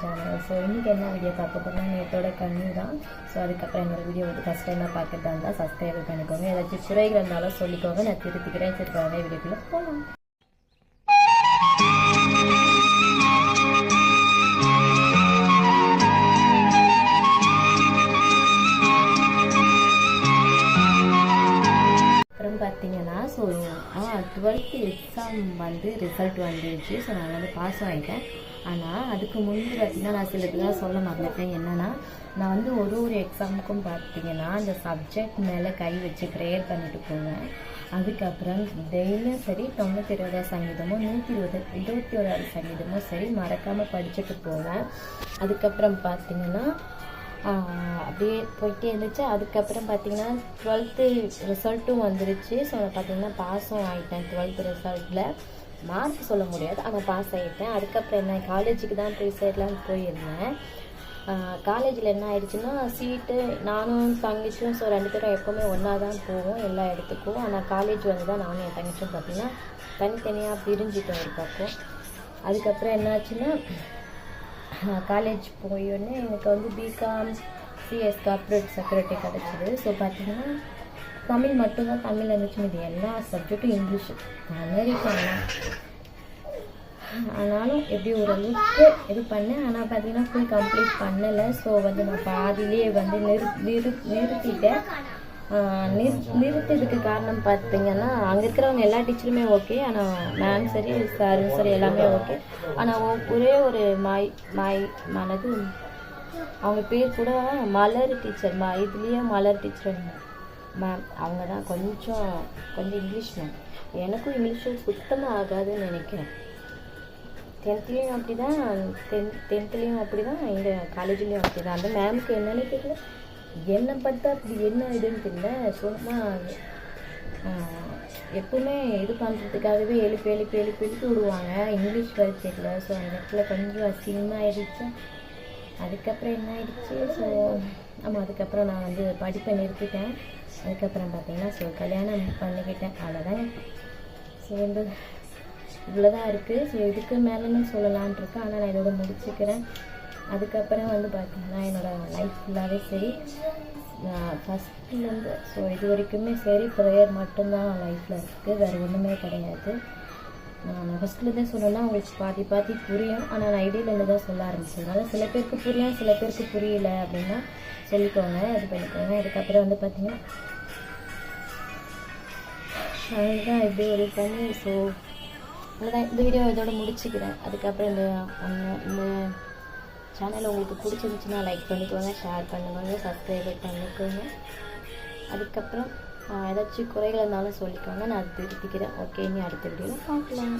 Channel so இன்றைக்கி என்ன video பார்க்க போகிறோம்னா நேற்றோட கண்ணு தான். ஸோ அதுக்கப்புறம் என்னோடய வீடியோ வந்து ஃபஸ்ட் டைமாக பார்க்குறதா இருந்தால் சப்ஸ்கிரைப் பண்ணிக்கோங்க. ஏதாச்சும் குறைகள் இருந்தாலும் சொல்லிக்கோங்க. நான் திருத்திக்கிறேன் சரி அதே வீடியோக்குள்ளே போகலாம் அப்புறம் பார்த்தீங்கன்னா ஸோ டுவெல்த்து எக்ஸாம் வந்து ரிசல்ட் வந்துருச்சு. ஸோ நான் வந்து பாஸ் ஆகிட்டேன் ஆனால் அதுக்கு முன்பு பார்த்தீங்கன்னா நான் சில இதெல்லாம் சொல்ல மறந்துட்டேன். என்னென்னா நான் வந்து ஒரு ஒரு எக்ஸாமுக்கும் பார்த்தீங்கன்னா அந்த சப்ஜெக்ட் மேலே கை வச்சு ப்ரேயர் பண்ணிட்டு போவேன். அதுக்கப்புறம் டெய்லியும் சரி தொண்ணூற்றி இருபதாவது சங்கீதமோ நூற்றி இருபது இருபத்தி ஓராவது சங்கீதமோ சரி மறக்காமல் படிச்சுட்டு போவேன். அதுக்கப்புறம் பார்த்தீங்கன்னா அப்படியே போயிட்டே இருந்துச்சு. அதுக்கப்புறம் பார்த்தீங்கன்னா டுவெல்த்து ரிசல்ட்டும் வந்துருச்சு. ஸோ நான் பார்த்தீங்கன்னா பாஸும் ஆகிட்டேன் டுவெல்த்து ரிசல்ட்டில் மார்க் சொல்ல முடியாது. ஆனால் பாஸ் ஆகிட்டேன் அதுக்கப்புறம் என்ன காலேஜுக்கு தான் போய் சேரலான்னு போயிருந்தேன். காலேஜில் என்ன ஆயிடுச்சுன்னா சீட்டு நானும் தங்கச்சியும் ஸோ ரெண்டு பேரும் எப்போவுமே ஒன்றா தான் போவோம் எல்லா இடத்துக்கும். ஆனால் காலேஜ் வந்து தான் நானும் என் தங்கச்சியும் பார்த்தீங்கன்னா தனித்தனியாக பிரிஞ்சிட்டோம் ஒரு பக்கம். அதுக்கப்புறம் என்னாச்சுன்னா காலேஜ் போயோடனே எனக்கு வந்து பிகாம் சிஎஸ் கார்பரேட் செக்ரட்டரி கிடச்சிது. ஸோ பார்த்தீங்கன்னா தமிழ் மட்டும்தான் தமிழ் இருந்துச்சு இது எல்லா சப்ஜெக்ட்டும் இங்கிலீஷ் அமெரிக்கானா ஆனாலும் எப்படி ஓரளவுக்கு இது பண்ணேன். ஆனால் பார்த்தீங்கன்னா ஃபுல் கம்ப்ளீட் பண்ணலை. ஸோ வந்து நான் பாதியிலே வந்து நிறு நிறு நிறுத்திட்டேன். நிறு நிறுத்ததுக்கு காரணம் பார்த்தீங்கன்னா அங்கே இருக்கிறவங்க எல்லா டீச்சருமே ஓகே ஆனால் மேம் சரி சாரும் சரி எல்லாமே ஓகே ஆனால் ஒரே ஒரு மாய் மாய் மனது அவங்க பேர் கூட மலர் டீச்சர் மா இதுலேயே மலர் டீச்சர் மேம் அவங்க தான் கொஞ்சம் கொஞ்சம் இங்கிலீஷ் மேம் எனக்கும் இங்கிலீஷும் சுத்தமாக ஆகாதுன்னு நினைக்கிறேன். டென்த்லேயும் அப்படி தான் டென்த் டென்த்துலேயும் அப்படி தான் எங்கள் காலேஜ்லேயும் அப்படி தான் அந்த மேமுக்கு என்னன்னு தெரியல. என்னை பார்த்தா அப்படி என்ன இதுன்னு தெரியல. சும்மா எப்பவுமே இது பண்ணுறதுக்காகவே எழுப்பி எழுப்பி எழுப்பி எழுப்பி விடுவாங்க. இங்கிலீஷ் வர தெரியல. ஸோ அந்த இடத்துல கொஞ்சம் அசிங்கமாக ஆயிடுச்சு. அதுக்கப்புறம் என்ன ஆயிடுச்சு? ஸோ ஆமாம் அதுக்கப்புறம் நான் வந்து படிப்பை நிறுத்திட்டேன். அதுக்கப்புறம் பார்த்தீங்கன்னா ஸோ கல்யாணம் பண்ணிக்கிட்டேன். அவ்வளோதான் ஸோ வந்து இவ்வளோதான் இருக்குது ஸோ இதுக்கு மேலேன்னு சொல்லலான் இருக்கேன் ஆனால் நான் இதோட முடிச்சுக்கிறேன். அதுக்கப்புறம் வந்து பார்த்தீங்கன்னா என்னோடய லைஃப் ஃபுல்லாகவே சரி. நான் ஃபஸ்ட்லேருந்து ஸோ இது வரைக்குமே சரி. ப்ரேயர் மட்டும்தான் லைஃப்பில் இருக்குது வேறு ஒன்றுமே கிடையாது. ஃபஸ்ட்லேருந்தே சொல்லணும்னா அவங்களுக்கு பாதி பாதி புரியும். ஆனால் நான் இடையிலேருந்து தான் சொல்ல ஆரம்பிச்சதுனால சில பேருக்கு புரியும் சில பேருக்கு புரியல அப்படின்னா சொல்லிக்கோங்க. இது பண்ணிக்கோங்க. அதுக்கப்புறம் வந்து பார்த்தீங்கன்னா அதுதான் இப்படி ஒரு பண்ணி ஸோ அவ்வளோதான் இந்த வீடியோ இதோட முடிச்சுக்கிறேன். அதுக்கப்புறம் இந்த இந்த சேனல் உங்களுக்கு பிடிச்சிருந்துச்சுன்னா லைக் பண்ணிக்கோங்க ஷேர் பண்ணுவாங்க சப்ஸ்கிரைபர் பண்ணிக்கோங்க. அதுக்கப்புறம் ஏதாச்சும் குறைகள் இருந்தாலும் சொல்லிக்கோங்க. நான் திருத்திக்கிறேன். ஓகே இனி அடுத்த வீடியோவில் பார்க்கலாம்.